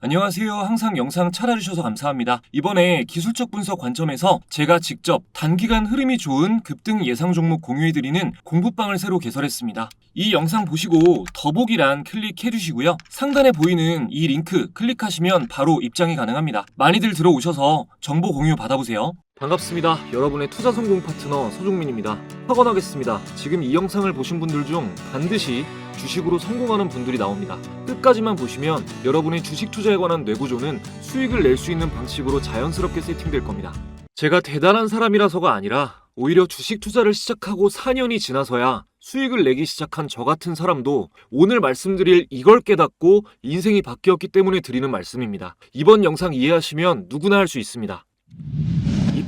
안녕하세요. 항상 영상 찾아주셔서 감사합니다. 이번에 기술적 분석 관점에서 제가 직접 단기간 흐름이 좋은 급등 예상 종목 공유해드리는 공부방을 새로 개설했습니다. 이 영상 보시고 더보기란 클릭해주시고요. 상단에 보이는 이 링크 클릭하시면 바로 입장이 가능합니다. 많이들 들어오셔서 정보 공유 받아보세요. 반갑습니다. 여러분의 투자 성공 파트너 서종민입니다. 확언하겠습니다. 지금 이 영상을 보신 분들 중 반드시 주식으로 성공하는 분들이 나옵니다. 끝까지만 보시면 여러분의 주식 투자에 관한 뇌구조는 수익을 낼 수 있는 방식으로 자연스럽게 세팅될 겁니다. 제가 대단한 사람이라서가 아니라 오히려 주식 투자를 시작하고 4년이 지나서야 수익을 내기 시작한 저 같은 사람도 오늘 말씀드릴 이걸 깨닫고 인생이 바뀌었기 때문에 드리는 말씀입니다. 이번 영상 이해하시면 누구나 할 수 있습니다.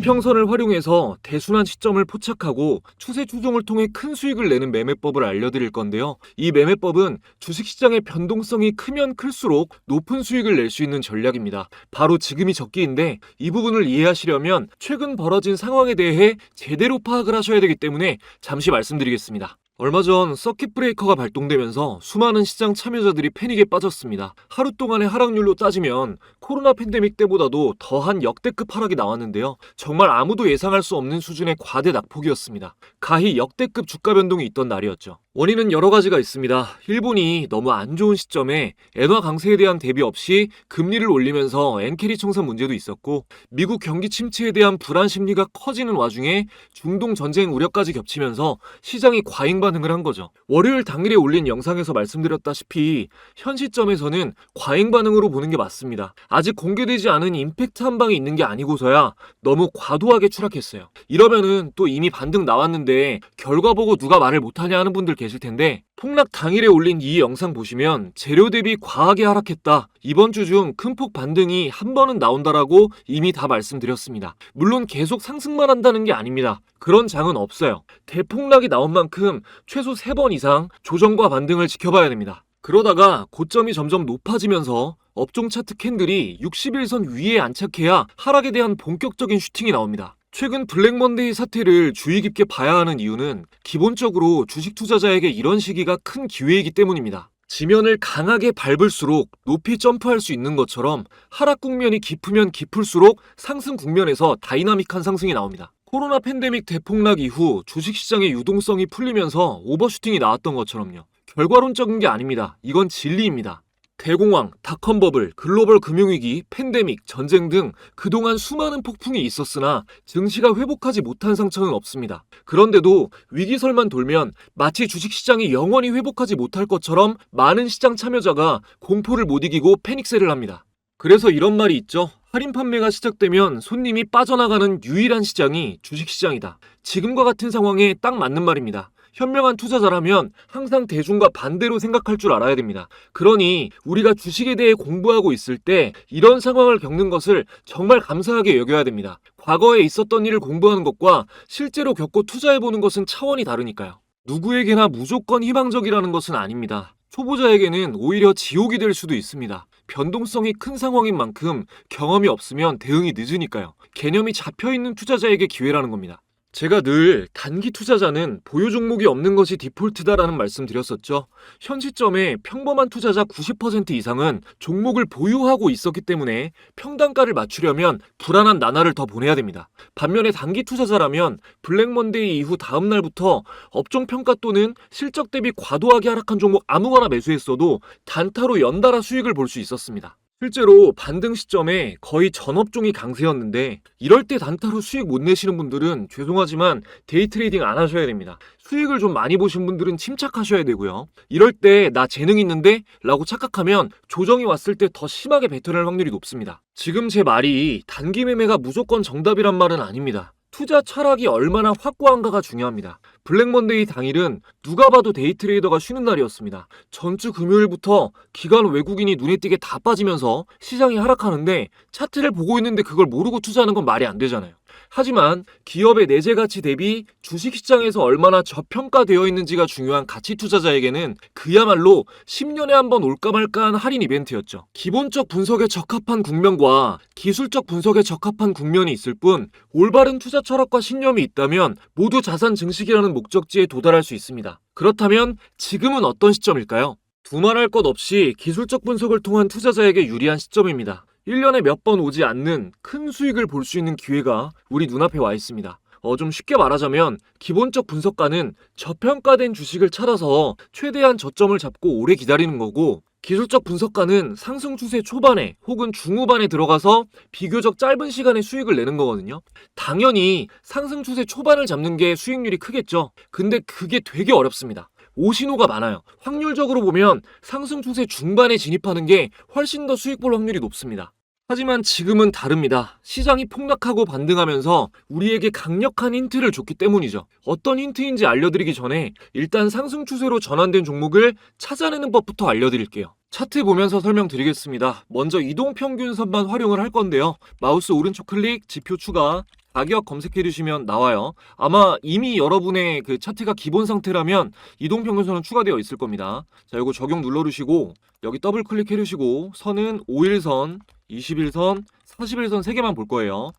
이평선을 활용해서 대순환 시점을 포착하고 추세 추종을 통해 큰 수익을 내는 매매법을 알려드릴 건데요. 이 매매법은 주식시장의 변동성이 크면 클수록 높은 수익을 낼 수 있는 전략입니다. 바로 지금이 적기인데 이 부분을 이해하시려면 최근 벌어진 상황에 대해 제대로 파악을 하셔야 되기 때문에 잠시 말씀드리겠습니다. 얼마 전 서킷 브레이커가 발동되면서 수많은 시장 참여자들이 패닉에 빠졌습니다. 하루 동안의 하락률로 따지면 코로나 팬데믹 때보다도 더한 역대급 하락이 나왔는데요. 정말 아무도 예상할 수 없는 수준의 과대 낙폭이었습니다. 가히 역대급 주가 변동이 있던 날이었죠. 원인은 여러 가지가 있습니다. 일본이 너무 안 좋은 시점에 엔화 강세에 대한 대비 없이 금리를 올리면서 엔캐리 청산 문제도 있었고 미국 경기 침체에 대한 불안 심리가 커지는 와중에 중동 전쟁 우려까지 겹치면서 시장이 과잉 반응을 한 거죠. 월요일 당일에 올린 영상에서 말씀드렸다시피 현 시점에서는 과잉 반응으로 보는 게 맞습니다. 아직 공개되지 않은 임팩트 한 방이 있는 게 아니고서야 너무 과도하게 추락했어요. 이러면은 또 이미 반등 나왔는데 결과 보고 누가 말을 못하냐 하는 분들 계실 텐데 폭락 당일에 올린 이 영상 보시면 재료 대비 과하게 하락했다. 이번 주 중 큰 폭 반등이 한 번은 나온다라고 이미 다 말씀드렸습니다. 물론 계속 상승만 한다는 게 아닙니다. 그런 장은 없어요. 대폭락이 나온 만큼 최소 3번 이상 조정과 반등을 지켜봐야 됩니다. 그러다가 고점이 점점 높아지면서 업종 차트 캔들이 61선 위에 안착해야 하락에 대한 본격적인 슈팅이 나옵니다. 최근 블랙먼데이 사태를 주의 깊게 봐야 하는 이유는 기본적으로 주식 투자자에게 이런 시기가 큰 기회이기 때문입니다. 지면을 강하게 밟을수록 높이 점프할 수 있는 것처럼 하락 국면이 깊으면 깊을수록 상승 국면에서 다이나믹한 상승이 나옵니다. 코로나 팬데믹 대폭락 이후 주식시장의 유동성이 풀리면서 오버슈팅이 나왔던 것처럼요. 결과론적인 게 아닙니다. 이건 진리입니다. 대공황, 닷컴 버블, 글로벌 금융위기, 팬데믹, 전쟁 등 그동안 수많은 폭풍이 있었으나 증시가 회복하지 못한 상처는 없습니다. 그런데도 위기설만 돌면 마치 주식시장이 영원히 회복하지 못할 것처럼 많은 시장 참여자가 공포를 못 이기고 패닉세를 합니다. 그래서 이런 말이 있죠. 할인 판매가 시작되면 손님이 빠져나가는 유일한 시장이 주식시장이다. 지금과 같은 상황에 딱 맞는 말입니다. 현명한 투자자라면 항상 대중과 반대로 생각할 줄 알아야 됩니다. 그러니 우리가 주식에 대해 공부하고 있을 때 이런 상황을 겪는 것을 정말 감사하게 여겨야 됩니다. 과거에 있었던 일을 공부하는 것과 실제로 겪고 투자해보는 것은 차원이 다르니까요. 누구에게나 무조건 희망적이라는 것은 아닙니다. 초보자에게는 오히려 지옥이 될 수도 있습니다. 변동성이 큰 상황인 만큼 경험이 없으면 대응이 늦으니까요. 개념이 잡혀있는 투자자에게 기회라는 겁니다. 제가 늘 단기 투자자는 보유 종목이 없는 것이 디폴트다라는 말씀 드렸었죠. 현 시점에 평범한 투자자 90% 이상은 종목을 보유하고 있었기 때문에 평단가를 맞추려면 불안한 나날을 더 보내야 됩니다. 반면에 단기 투자자라면 블랙먼데이 이후 다음 날부터 업종 평가 또는 실적 대비 과도하게 하락한 종목 아무거나 매수했어도 단타로 연달아 수익을 볼 수 있었습니다. 실제로 반등 시점에 거의 전 업종이 강세였는데 이럴 때 단타로 수익 못 내시는 분들은 죄송하지만 데이 트레이딩 안 하셔야 됩니다. 수익을 좀 많이 보신 분들은 침착하셔야 되고요. 이럴 때 나 재능 있는데? 라고 착각하면 조정이 왔을 때 더 심하게 뱉어낼 확률이 높습니다. 지금 제 말이 단기 매매가 무조건 정답이란 말은 아닙니다. 투자 철학이 얼마나 확고한가가 중요합니다. 블랙먼데이 당일은 누가 봐도 데이트레이더가 쉬는 날이었습니다. 전주 금요일부터 기관 외국인이 눈에 띄게 다 빠지면서 시장이 하락하는데 차트를 보고 있는데 그걸 모르고 투자하는 건 말이 안 되잖아요. 하지만 기업의 내재 가치 대비 주식시장에서 얼마나 저평가되어 있는지가 중요한 가치 투자자에게는 그야말로 10년에 한 번 올까 말까 한 할인 이벤트였죠. 기본적 분석에 적합한 국면과 기술적 분석에 적합한 국면이 있을 뿐 올바른 투자 철학과 신념이 있다면 모두 자산 증식이라는 목적지에 도달할 수 있습니다. 그렇다면 지금은 어떤 시점일까요? 두말할 것 없이 기술적 분석을 통한 투자자에게 유리한 시점입니다. 1년에 몇 번 오지 않는 큰 수익을 볼 수 있는 기회가 우리 눈앞에 와 있습니다. 어, 좀 쉽게 말하자면 기본적 분석가는 저평가된 주식을 찾아서 최대한 저점을 잡고 오래 기다리는 거고 기술적 분석가는 상승 추세 초반에 혹은 중후반에 들어가서 비교적 짧은 시간에 수익을 내는 거거든요. 당연히 상승 추세 초반을 잡는 게 수익률이 크겠죠. 근데 그게 되게 어렵습니다. 오신호가 많아요. 확률적으로 보면 상승 추세 중반에 진입하는 게 훨씬 더 수익 볼 확률이 높습니다. 하지만 지금은 다릅니다. 시장이 폭락하고 반등하면서 우리에게 강력한 힌트를 줬기 때문이죠. 어떤 힌트인지 알려드리기 전에 일단 상승 추세로 전환된 종목을 찾아내는 법부터 알려드릴게요. 차트 보면서 설명드리겠습니다. 먼저 이동평균선만 활용을 할 건데요. 마우스 오른쪽 클릭, 지표 추가, 가격 검색해 주시면 나와요. 아마 이미 여러분의 그 차트가 기본 상태라면 이동평균선은 추가되어 있을 겁니다. 자, 이거 적용 눌러 주시고 여기 더블 클릭해 주시고 선은 5일선, 21선, 41선 3개만 볼 거예요.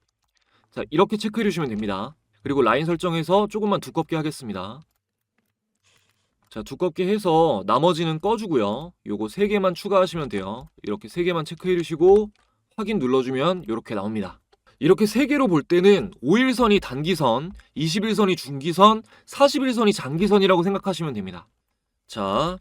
자, 이렇게 체크해 주시면 됩니다. 그리고 라인 설정해서 조금만 두껍게 하겠습니다. 자, 두껍게 해서 나머지는 꺼주고요. 요거 3개만 추가하시면 돼요. 이렇게 3개만 체크해 주시고 확인 눌러주면 이렇게 나옵니다. 이렇게 세 개로 볼 때는 5일선이 단기선, 21선이 중기선, 41선이 장기선이라고 생각하시면 됩니다. 자,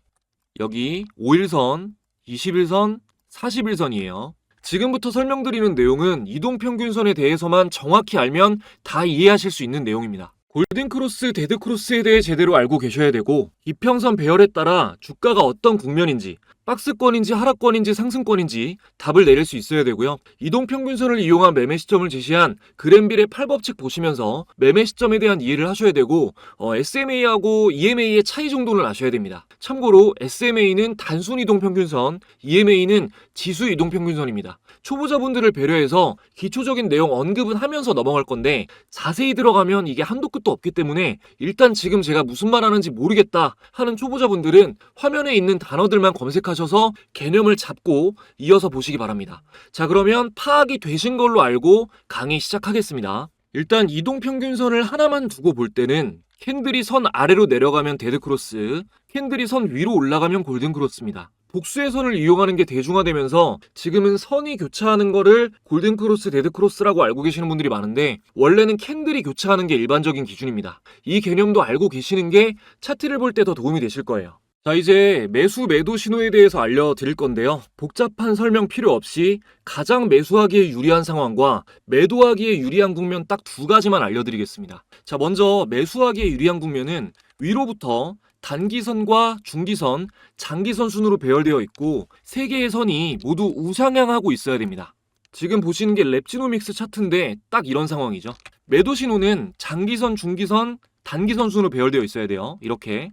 여기 5일선, 21선, 41선이에요. 지금부터 설명드리는 내용은 이동평균선에 대해서만 정확히 알면 다 이해하실 수 있는 내용입니다. 골든크로스, 데드크로스에 대해 제대로 알고 계셔야 되고 이평선 배열에 따라 주가가 어떤 국면인지 박스권인지 하락권인지 상승권인지 답을 내릴 수 있어야 되고요. 이동평균선을 이용한 매매 시점을 제시한 그랜빌의 8법칙 보시면서 매매 시점에 대한 이해를 하셔야 되고 어, SMA하고 EMA의 차이 정도는 아셔야 됩니다. 참고로 SMA는 단순 이동평균선, EMA는 지수 이동평균선입니다. 초보자분들을 배려해서 기초적인 내용 언급은 하면서 넘어갈 건데 자세히 들어가면 이게 한도 끝도 없기 때문에 일단 지금 제가 무슨 말 하는지 모르겠다 하는 초보자분들은 화면에 있는 단어들만 검색하셔 서 개념을 잡고 이어서 보시기 바랍니다. 자, 그러면 파악이 되신 걸로 알고 강의 시작하겠습니다. 일단 이동평균선을 하나만 두고 볼 때는 캔들이 선 아래로 내려가면 데드크로스, 캔들이 선 위로 올라가면 골든크로스입니다. 복수의 선을 이용하는 게 대중화되면서 지금은 선이 교차하는 거를 골든크로스, 데드크로스라고 알고 계시는 분들이 많은데 원래는 캔들이 교차하는 게 일반적인 기준입니다. 이 개념도 알고 계시는 게 차트를 볼 때 더 도움이 되실 거예요. 자, 이제 매수 매도 신호에 대해서 알려드릴 건데요. 복잡한 설명 필요 없이 가장 매수하기에 유리한 상황과 매도하기에 유리한 국면 딱 두 가지만 알려드리겠습니다. 자, 먼저 매수하기에 유리한 국면은 위로부터 단기선과 중기선, 장기선 순으로 배열되어 있고 세 개의 선이 모두 우상향하고 있어야 됩니다. 지금 보시는 게 랩지노믹스 차트인데 딱 이런 상황이죠. 매도 신호는 장기선, 중기선, 단기선 순으로 배열되어 있어야 돼요. 이렇게.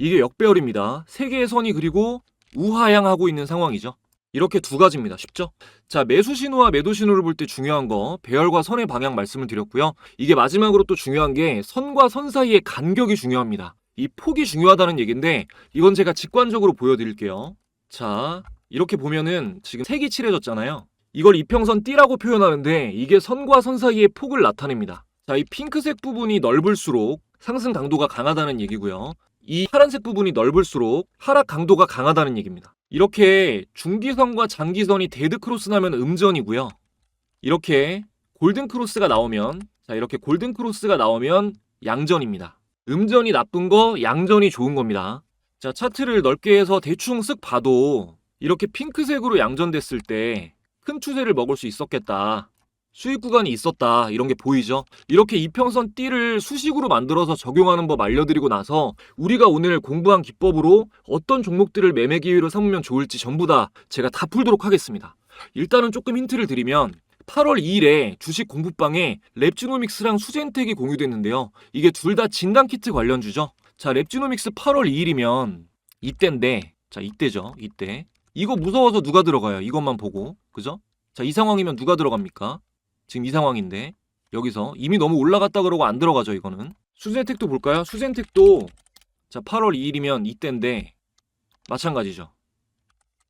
이게 역배열입니다. 세 개의 선이 그리고 우하향하고 있는 상황이죠. 이렇게 두 가지입니다. 쉽죠? 자, 매수 신호와 매도 신호를 볼 때 중요한 거 배열과 선의 방향 말씀을 드렸고요. 이게 마지막으로 또 중요한 게 선과 선 사이의 간격이 중요합니다. 이 폭이 중요하다는 얘기인데 이건 제가 직관적으로 보여드릴게요. 자, 이렇게 보면은 지금 색이 칠해졌잖아요. 이걸 이평선 D라고 표현하는데 이게 선과 선 사이의 폭을 나타냅니다. 자, 이 핑크색 부분이 넓을수록 상승 강도가 강하다는 얘기고요. 이 파란색 부분이 넓을수록 하락 강도가 강하다는 얘기입니다. 이렇게 중기선과 장기선이 데드크로스 나면 음전이고요. 이렇게 골든크로스가 나오면 자 이렇게 골든크로스가 나오면 양전입니다. 음전이 나쁜 거, 양전이 좋은 겁니다. 자 차트를 넓게 해서 대충 쓱 봐도 이렇게 핑크색으로 양전됐을 때 큰 추세를 먹을 수 있었겠다. 수익 구간이 있었다. 이런 게 보이죠? 이렇게 이평선 D를 수식으로 만들어서 적용하는 법 알려드리고 나서 우리가 오늘 공부한 기법으로 어떤 종목들을 매매 기회로 삼으면 좋을지 전부 다 제가 다 풀도록 하겠습니다. 일단은 조금 힌트를 드리면 8월 2일에 주식 공부방에 랩지노믹스랑 수젠텍이 공유됐는데요. 이게 둘 다 진단키트 관련주죠. 자, 랩지노믹스 8월 2일이면 이때인데, 자, 이때죠. 이때. 이거 무서워서 누가 들어가요? 이것만 보고. 그죠? 자, 이 상황이면 누가 들어갑니까? 지금 이 상황인데. 여기서 이미 너무 올라갔다 그러고 안 들어가죠 이거는 수젠택도 볼까요? 수젠택도 자 8월 2일이면 이때인데 마찬가지죠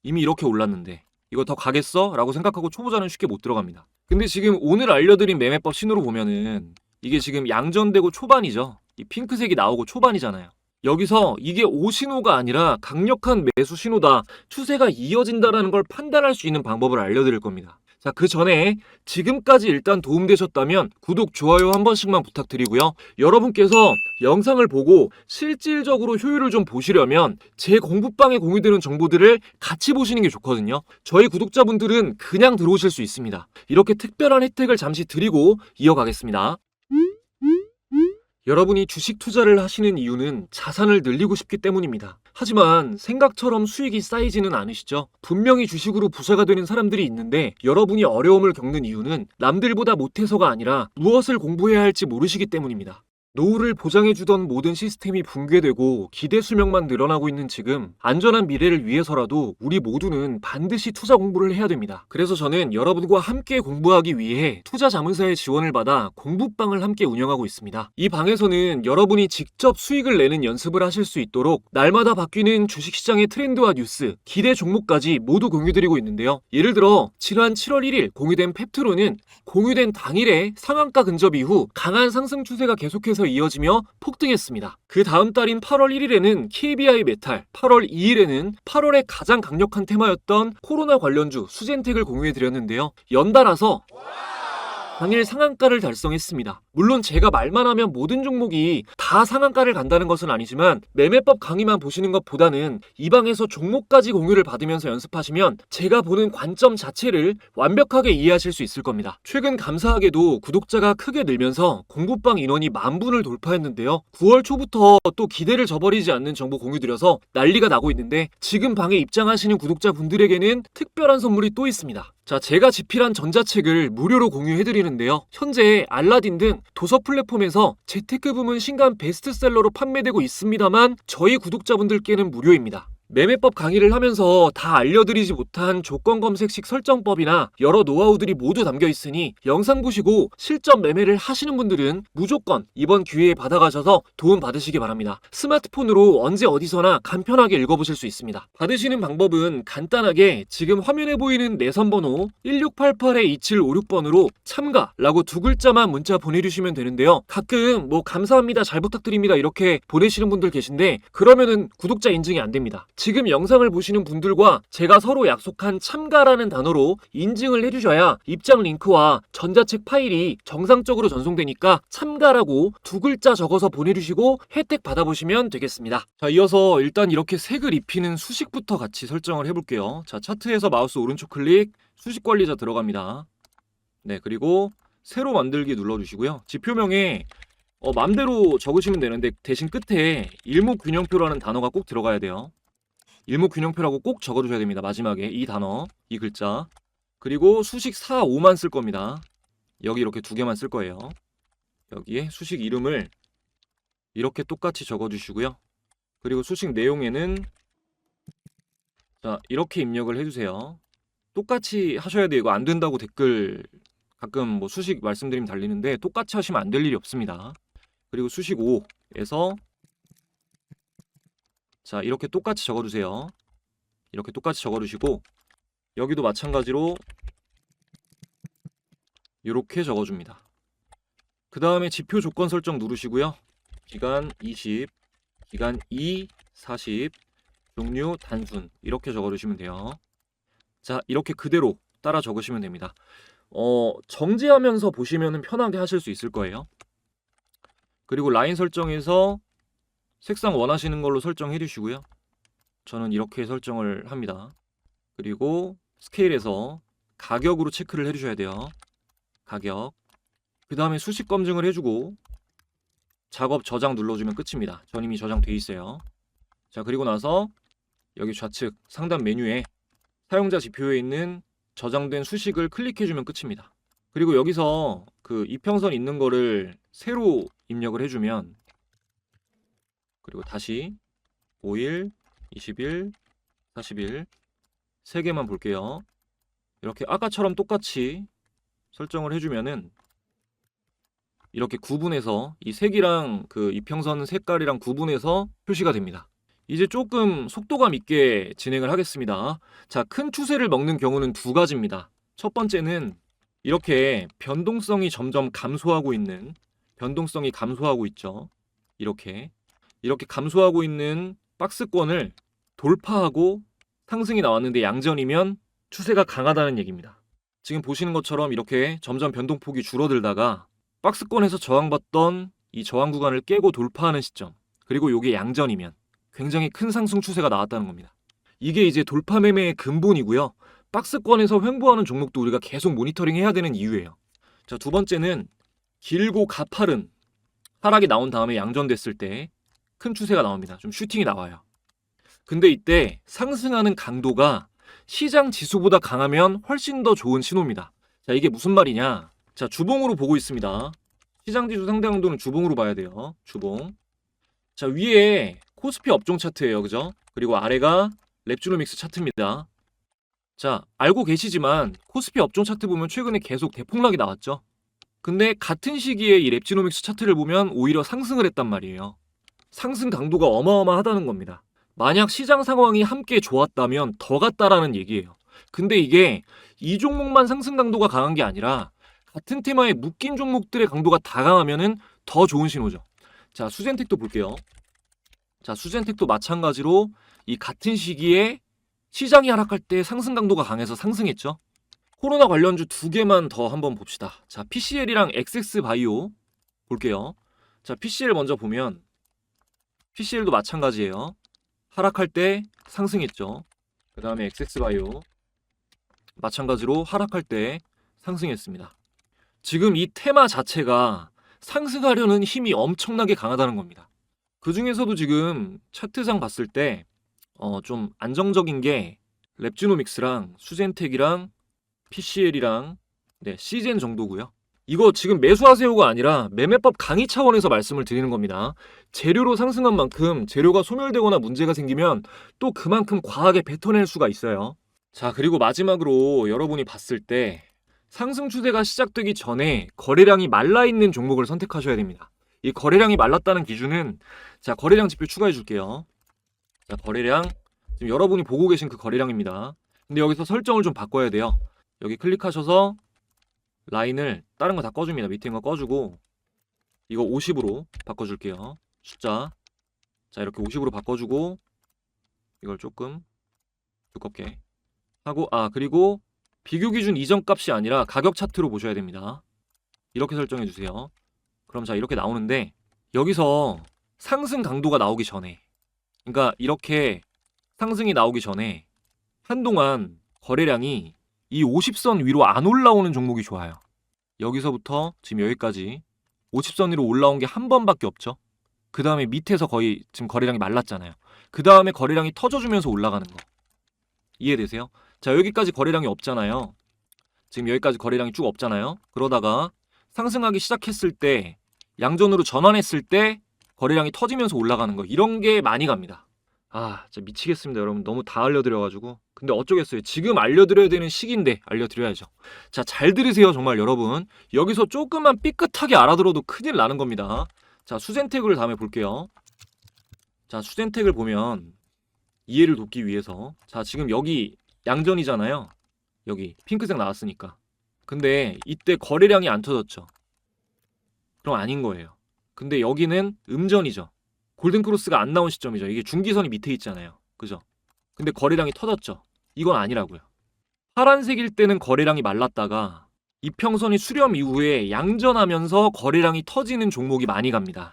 이미 이렇게 올랐는데 이거 더 가겠어? 라고 생각하고 초보자는 쉽게 못 들어갑니다 근데 지금 오늘 알려드린 매매법 신호로 보면은 이게 지금 양전되고 초반이죠 이 핑크색이 나오고 초반이잖아요 여기서 이게 오신호가 아니라 강력한 매수 신호다 추세가 이어진다라는 걸 판단할 수 있는 방법을 알려드릴 겁니다 자, 그 전에 지금까지 일단 도움되셨다면 구독, 좋아요 한 번씩만 부탁드리고요. 여러분께서 영상을 보고 실질적으로 효율을 좀 보시려면 제 공부방에 공유되는 정보들을 같이 보시는 게 좋거든요. 저희 구독자분들은 그냥 들어오실 수 있습니다. 이렇게 특별한 혜택을 잠시 드리고 이어가겠습니다. 여러분이 주식 투자를 하시는 이유는 자산을 늘리고 싶기 때문입니다. 하지만 생각처럼 수익이 쌓이지는 않으시죠? 분명히 주식으로 부자가 되는 사람들이 있는데 여러분이 어려움을 겪는 이유는 남들보다 못해서가 아니라 무엇을 공부해야 할지 모르시기 때문입니다. 노후를 보장해주던 모든 시스템이 붕괴되고 기대 수명만 늘어나고 있는 지금 안전한 미래를 위해서라도 우리 모두는 반드시 투자 공부를 해야 됩니다. 그래서 저는 여러분과 함께 공부하기 위해 투자 자문사의 지원을 받아 공부방을 함께 운영하고 있습니다. 이 방에서는 여러분이 직접 수익을 내는 연습을 하실 수 있도록 날마다 바뀌는 주식시장의 트렌드와 뉴스, 기대 종목까지 모두 공유드리고 있는데요. 예를 들어 지난 7월 1일 공유된 펩트로는 공유된 당일에 상한가 근접 이후 강한 상승 추세가 계속해서 이어지며 폭등했습니다. 그 다음 달인 8월 1일에는 KBI 메탈, 8월 2일에는 8월에 가장 강력한 테마였던 코로나 관련주 수젠텍을 공유해드렸는데요. 연달아서 당일 상한가를 달성했습니다. 물론 제가 말만 하면 모든 종목이 다 상한가를 간다는 것은 아니지만 매매법 강의만 보시는 것보다는 이 방에서 종목까지 공유를 받으면서 연습하시면 제가 보는 관점 자체를 완벽하게 이해하실 수 있을 겁니다. 최근 감사하게도 구독자가 크게 늘면서 공부방 인원이 만 분을 돌파했는데요. 9월 초부터 또 기대를 저버리지 않는 정보 공유드려서 난리가 나고 있는데 지금 방에 입장하시는 구독자분들에게는 특별한 선물이 또 있습니다. 자, 제가 집필한 전자책을 무료로 공유해드리는데요. 현재 알라딘 등 도서 플랫폼에서 재테크 부문 신간 베스트셀러로 판매되고 있습니다만 저희 구독자분들께는 무료입니다. 매매법 강의를 하면서 다 알려드리지 못한 조건 검색식 설정법이나 여러 노하우들이 모두 담겨 있으니 영상 보시고 실전 매매를 하시는 분들은 무조건 이번 기회에 받아가셔서 도움 받으시기 바랍니다. 스마트폰으로 언제 어디서나 간편하게 읽어보실 수 있습니다. 받으시는 방법은 간단하게 지금 화면에 보이는 내선 번호 1688-2756번으로 참가라고 두 글자만 문자 보내주시면 되는데요. 가끔 뭐 감사합니다, 잘 부탁드립니다 이렇게 보내시는 분들 계신데 그러면은 구독자 인증이 안 됩니다. 지금 영상을 보시는 분들과 제가 서로 약속한 참가라는 단어로 인증을 해주셔야 입장 링크와 전자책 파일이 정상적으로 전송되니까 참가라고 두 글자 적어서 보내주시고 혜택 받아보시면 되겠습니다. 자, 이어서 일단 이렇게 색을 입히는 수식부터 같이 설정을 해볼게요. 자, 차트에서 마우스 오른쪽 클릭, 수식 관리자 들어갑니다. 네, 그리고 새로 만들기 눌러주시고요. 지표명에 어, 맘대로 적으시면 되는데 대신 끝에 일목균형표라는 단어가 꼭 들어가야 돼요. 일목균형표라고 꼭 적어주셔야 됩니다. 마지막에 이 단어, 이 글자. 그리고 수식 4, 5만 쓸 겁니다. 여기 이렇게 두 개만 쓸 거예요. 여기에 수식 이름을 이렇게 똑같이 적어주시고요. 그리고 수식 내용에는 자 이렇게 입력을 해주세요. 똑같이 하셔야. 이거 안 된다고 댓글 가끔 뭐 수식 말씀드리면 달리는데 똑같이 하시면 안 될 일이 없습니다. 그리고 수식 5에서 자 이렇게 똑같이 적어주세요. 이렇게 똑같이 적어주시고 여기도 마찬가지로 이렇게 적어줍니다. 그 다음에 지표 조건 설정 누르시고요. 기간 20, 기간 2, 40, 종류 단순 이렇게 적어주시면 돼요. 자 이렇게 그대로 따라 적으시면 됩니다. 어, 정지하면서 보시면 편하게 하실 수 있을 거예요. 그리고 라인 설정에서 색상 원하시는 걸로 설정해 주시고요. 저는 이렇게 설정을 합니다. 그리고 스케일에서 가격으로 체크를 해 주셔야 돼요. 가격. 그 다음에 수식 검증을 해주고 작업 저장 눌러주면 끝입니다. 전 이미 저장돼 있어요. 자 그리고 나서 여기 좌측 상단 메뉴에 사용자 지표에 있는 저장된 수식을 클릭해주면 끝입니다. 그리고 여기서 그 이평선 있는 거를 새로 입력을 해주면 그리고 다시 5일, 20일, 40일 세 개만 볼게요. 이렇게 아까처럼 똑같이 설정을 해주면은 이렇게 구분해서 이 색이랑 그 이평선 색깔이랑 구분해서 표시가 됩니다. 이제 조금 속도감 있게 진행을 하겠습니다. 자, 큰 추세를 먹는 경우는 두 가지입니다. 첫 번째는 이렇게 변동성이 점점 감소하고 있는 변동성이 감소하고 있죠. 이렇게 이렇게 감소하고 있는 박스권을 돌파하고 상승이 나왔는데 양전이면 추세가 강하다는 얘기입니다. 지금 보시는 것처럼 이렇게 점점 변동폭이 줄어들다가 박스권에서 저항받던 이 저항 구간을 깨고 돌파하는 시점 그리고 이게 양전이면 굉장히 큰 상승 추세가 나왔다는 겁니다. 이게 이제 돌파 매매의 근본이고요. 박스권에서 횡보하는 종목도 우리가 계속 모니터링 해야 되는 이유예요. 자, 두 번째는 길고 가파른 하락이 나온 다음에 양전됐을 때 큰 추세가 나옵니다. 좀 슈팅이 나와요. 근데 이때 상승하는 강도가 시장 지수보다 강하면 훨씬 더 좋은 신호입니다. 자, 이게 무슨 말이냐? 자, 주봉으로 보고 있습니다. 시장 지수 상대 강도는 주봉으로 봐야 돼요. 주봉. 자, 위에 코스피 업종 차트예요. 그죠? 그리고 아래가 랩주노믹스 차트입니다. 자, 알고 계시지만 코스피 업종 차트 보면 최근에 계속 대폭락이 나왔죠. 근데 같은 시기에 이 랩지노믹스 차트를 보면 오히려 상승을 했단 말이에요. 상승 강도가 어마어마하다는 겁니다. 만약 시장 상황이 함께 좋았다면 더 갔다라는 얘기예요. 근데 이게 이 종목만 상승 강도가 강한 게 아니라 같은 테마에 묶인 종목들의 강도가 다 강하면은 더 좋은 신호죠. 자, 수젠텍도 볼게요. 자, 수젠텍도 마찬가지로 이 같은 시기에 시장이 하락할 때 상승 강도가 강해서 상승했죠. 코로나 관련주 두 개만 더 한번 봅시다. 자, PCL이랑 XX 바이오 볼게요. 자, PCL 먼저 보면 PCL도 마찬가지예요. 하락할 때 상승했죠. 그 다음에 XX 바이오 마찬가지로 하락할 때 상승했습니다. 지금 이 테마 자체가 상승하려는 힘이 엄청나게 강하다는 겁니다. 그 중에서도 지금 차트상 봤을 때 어, 좀 안정적인 게 랩지노믹스랑 수젠텍이랑 PCL이랑 네, 시젠 정도고요. 이거 지금 매수하세요가 아니라 매매법 강의 차원에서 말씀을 드리는 겁니다. 재료로 상승한 만큼 재료가 소멸되거나 문제가 생기면 또 그만큼 과하게 뱉어낼 수가 있어요. 자, 그리고 마지막으로 여러분이 봤을 때 상승 추세가 시작되기 전에 거래량이 말라 있는 종목을 선택하셔야 됩니다. 이 거래량이 말랐다는 기준은 자, 거래량 지표 추가해 줄게요. 자, 거래량 지금 여러분이 보고 계신 그 거래량입니다. 근데 여기서 설정을 좀 바꿔야 돼요. 여기 클릭하셔서 라인을 다른 거 다 꺼줍니다. 밑에 있는 거 꺼주고 이거 50으로 바꿔줄게요. 숫자 자 이렇게 50으로 바꿔주고 이걸 조금 두껍게 하고 아 그리고 비교 기준 이전 값이 아니라 가격 차트로 보셔야 됩니다. 이렇게 설정해 주세요. 그럼 자 이렇게 나오는데 여기서 상승 강도가 나오기 전에 그러니까 이렇게 상승이 나오기 전에 한동안 거래량이 이 50선 위로 안 올라오는 종목이 좋아요. 여기서부터 지금 여기까지 50선 위로 올라온 게 한 번밖에 없죠. 그 다음에 밑에서 거의 지금 거래량이 말랐잖아요. 그 다음에 거래량이 터져주면서 올라가는 거. 이해되세요? 자, 여기까지 거래량이 없잖아요. 지금 여기까지 거래량이 쭉 없잖아요. 그러다가 상승하기 시작했을 때, 양전으로 전환했을 때 거래량이 터지면서 올라가는 거. 이런 게 많이 갑니다. 아, 진짜 미치겠습니다, 여러분. 너무 다 알려드려가지고. 근데 어쩌겠어요. 지금 알려드려야 되는 시기인데 알려드려야죠. 자, 잘 들으세요, 정말 여러분. 여기서 조금만 삐끗하게 알아들어도 큰일 나는 겁니다. 자, 수젠텍을 다음에 볼게요. 자, 수젠텍을 보면 이해를 돕기 위해서 자, 지금 여기 양전이잖아요. 여기 핑크색 나왔으니까. 근데 이때 거래량이 안 터졌죠. 그럼 아닌 거예요. 근데 여기는 음전이죠. 골든크로스가 안 나온 시점이죠. 이게 중기선이 밑에 있잖아요. 그죠? 근데 거래량이 터졌죠. 이건 아니라고요. 파란색일 때는 거래량이 말랐다가 이평선이 수렴 이후에 양전하면서 거래량이 터지는 종목이 많이 갑니다.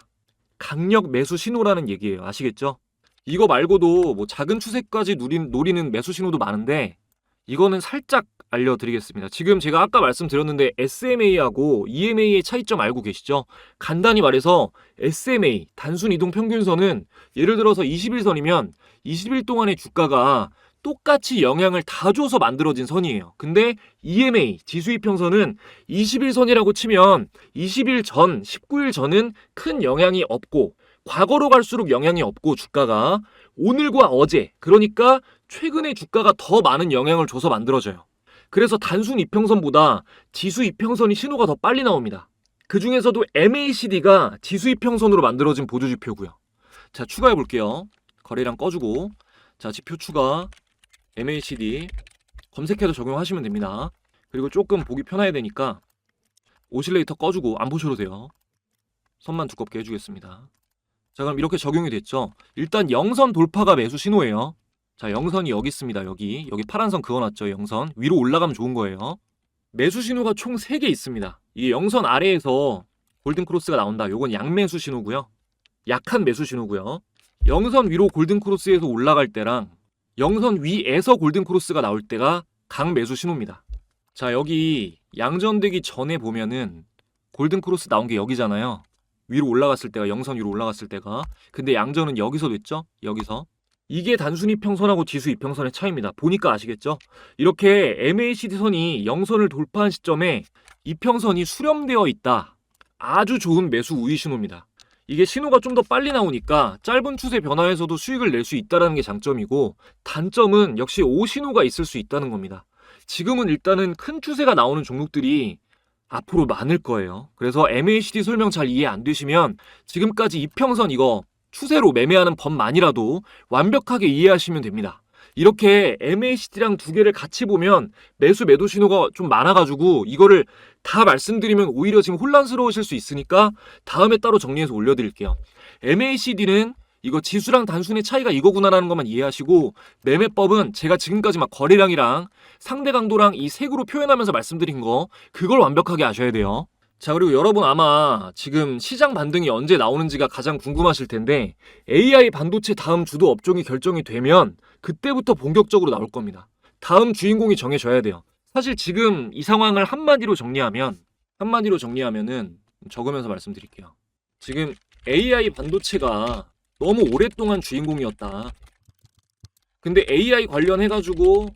강력 매수 신호라는 얘기예요. 아시겠죠? 이거 말고도 뭐 작은 추세까지 누린, 노리는 매수 신호도 많은데 이거는 살짝 알려드리겠습니다. 지금 제가 아까 말씀드렸는데 SMA하고 EMA의 차이점 알고 계시죠? 간단히 말해서 SMA 단순 이동 평균선은 예를 들어서 21선이면 20일 동안의 주가가 똑같이 영향을 다 줘서 만들어진 선이에요. 근데 EMA 지수 이평선은 21선이라고 치면 20일 전, 19일 전은 큰 영향이 없고 과거로 갈수록 영향이 없고 주가가 오늘과 어제 그러니까 최근의 주가가 더 많은 영향을 줘서 만들어져요. 그래서 단순 이평선보다 지수 이평선이 신호가 더 빨리 나옵니다. 그 중에서도 MACD가 지수 이평선으로 만들어진 보조 지표고요. 자, 추가해 볼게요. 거래량 꺼주고 자, 지표 추가 MACD 검색해서 적용하시면 됩니다. 그리고 조금 보기 편해야 되니까 오실레이터 꺼주고 안 보셔도 돼요. 선만 두껍게 해주겠습니다. 자 그럼 이렇게 적용이 됐죠. 일단 영선 돌파가 매수 신호예요. 자 영선이 여기 있습니다. 여기 여기 파란 선 그어놨죠. 영선 위로 올라가면 좋은 거예요. 매수 신호가 총 3개 있습니다. 이게 영선 아래에서 골든 크로스가 나온다. 요건 양매수 신호고요. 약한 매수 신호고요. 영선 위로 골든 크로스에서 올라갈 때랑 영선 위에서 골든 크로스가 나올 때가 강매수 신호입니다. 자, 여기 양전되기 전에 보면은 골든 크로스 나온 게 여기잖아요. 위로 올라갔을 때가 영선 위로 올라갔을 때가 근데 양전은 여기서 됐죠? 여기서 이게 단순히 평선하고 지수 이평선의 차이입니다. 보니까 아시겠죠? 이렇게 MACD 선이 영선을 돌파한 시점에 이평선이 수렴되어 있다. 아주 좋은 매수 우위 신호입니다. 이게 신호가 좀 더 빨리 나오니까 짧은 추세 변화에서도 수익을 낼 수 있다는 게 장점이고 단점은 역시 오 신호가 있을 수 있다는 겁니다. 지금은 일단은 큰 추세가 나오는 종목들이 앞으로 많을 거예요. 그래서 MACD 설명 잘 이해 안 되시면 지금까지 이평선 이거 추세로 매매하는 법만이라도 완벽하게 이해하시면 됩니다. 이렇게 MACD랑 두 개를 같이 보면 매수 매도 신호가 좀 많아가지고 이거를 다 말씀드리면 오히려 지금 혼란스러우실 수 있으니까 다음에 따로 정리해서 올려드릴게요. MACD는 이거 지수랑 단순의 차이가 이거구나라는 것만 이해하시고 매매법은 제가 지금까지 막 거래량이랑 상대 강도랑 이 색으로 표현하면서 말씀드린 거 그걸 완벽하게 아셔야 돼요. 자 그리고 여러분 아마 지금 시장 반등이 언제 나오는지가 가장 궁금하실 텐데 AI 반도체 다음 주도 업종이 결정이 되면 그때부터 본격적으로 나올 겁니다. 다음 주인공이 정해져야 돼요. 사실 지금 이 상황을 한마디로 정리하면 한마디로 정리하면은 적으면서 말씀드릴게요. 지금 AI 반도체가 너무 오랫동안 주인공이었다. 근데 AI 관련해가지고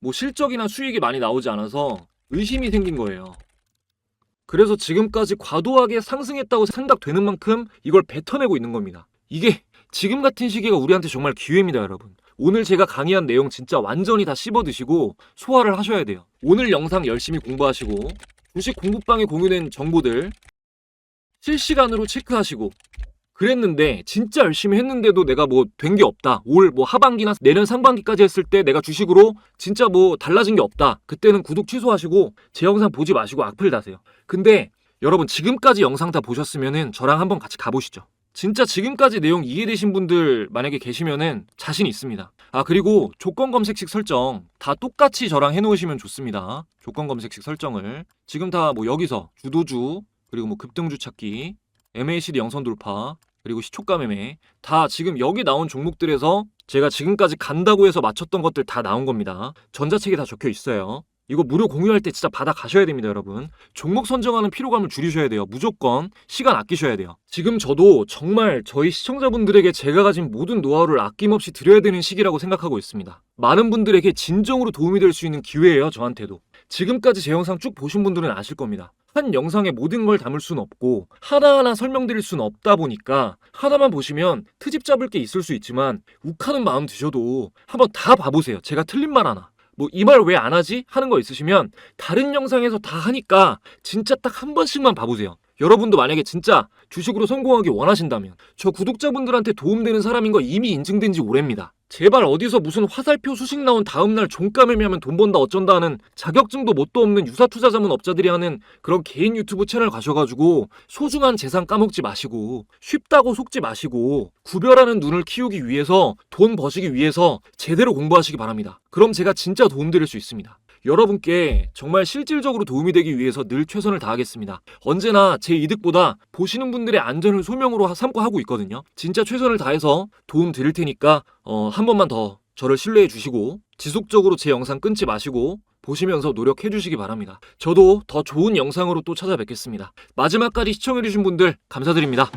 뭐 실적이나 수익이 많이 나오지 않아서 의심이 생긴 거예요. 그래서 지금까지 과도하게 상승했다고 생각되는 만큼 이걸 뱉어내고 있는 겁니다. 이게 지금 같은 시기가 우리한테 정말 기회입니다, 여러분. 오늘 제가 강의한 내용 진짜 완전히 다 씹어 드시고 소화를 하셔야 돼요. 오늘 영상 열심히 공부하시고 주식 공부방에 공유된 정보들 실시간으로 체크하시고 그랬는데 진짜 열심히 했는데도 내가 뭐 된 게 없다. 올 뭐 하반기나 내년 상반기까지 했을 때 내가 주식으로 진짜 뭐 달라진 게 없다. 그때는 구독 취소하시고 제 영상 보지 마시고 악플 다세요. 근데 여러분 지금까지 영상 다 보셨으면은 저랑 한번 같이 가보시죠. 진짜 지금까지 내용 이해되신 분들 만약에 계시면은 자신 있습니다. 아 그리고 조건 검색식 설정 다 똑같이 저랑 해놓으시면 좋습니다. 조건 검색식 설정을 지금 다 뭐 여기서 주도주 그리고 뭐 급등주 찾기 MACD 영선 돌파 그리고 시초가 매매 다 지금 여기 나온 종목들에서 제가 지금까지 간다고 해서 맞췄던 것들 다 나온 겁니다. 전자책에 다 적혀 있어요. 이거 무료 공유할 때 진짜 받아 가셔야 됩니다, 여러분. 종목 선정하는 피로감을 줄이셔야 돼요. 무조건 시간 아끼셔야 돼요. 지금 저도 정말 저희 시청자분들에게 제가 가진 모든 노하우를 아낌없이 드려야 되는 시기라고 생각하고 있습니다. 많은 분들에게 진정으로 도움이 될 수 있는 기회예요, 저한테도. 지금까지 제 영상 쭉 보신 분들은 아실 겁니다. 한 영상에 모든 걸 담을 수는 없고 하나하나 설명드릴 수는 없다 보니까 하나만 보시면 트집 잡을 게 있을 수 있지만 욱하는 마음 드셔도 한번 다 봐보세요. 제가 틀린 말 하나. 뭐 이 말 왜 안 하지? 하는 거 있으시면 다른 영상에서 다 하니까 진짜 딱 한 번씩만 봐보세요. 여러분도 만약에 진짜 주식으로 성공하기 원하신다면 저 구독자분들한테 도움되는 사람인 거 이미 인증된 지 오래입니다. 제발 어디서 무슨 화살표 수식 나온 다음날 종가 매매하면 돈 번다 어쩐다 하는 자격증도 뭣도 없는 유사 투자 자문 업자들이 하는 그런 개인 유튜브 채널 가셔가지고 소중한 재산 까먹지 마시고 쉽다고 속지 마시고 구별하는 눈을 키우기 위해서 돈 버시기 위해서 제대로 공부하시기 바랍니다. 그럼 제가 진짜 도움 드릴 수 있습니다. 여러분께 정말 실질적으로 도움이 되기 위해서 늘 최선을 다하겠습니다. 언제나 제 이득보다 보시는 분들의 안전을 소명으로 하- 삼고 하고 있거든요. 진짜 최선을 다해서 도움 드릴 테니까 어, 한 번만 더 저를 신뢰해 주시고 지속적으로 제 영상 끊지 마시고 보시면서 노력해 주시기 바랍니다. 저도 더 좋은 영상으로 또 찾아뵙겠습니다. 마지막까지 시청해 주신 분들 감사드립니다.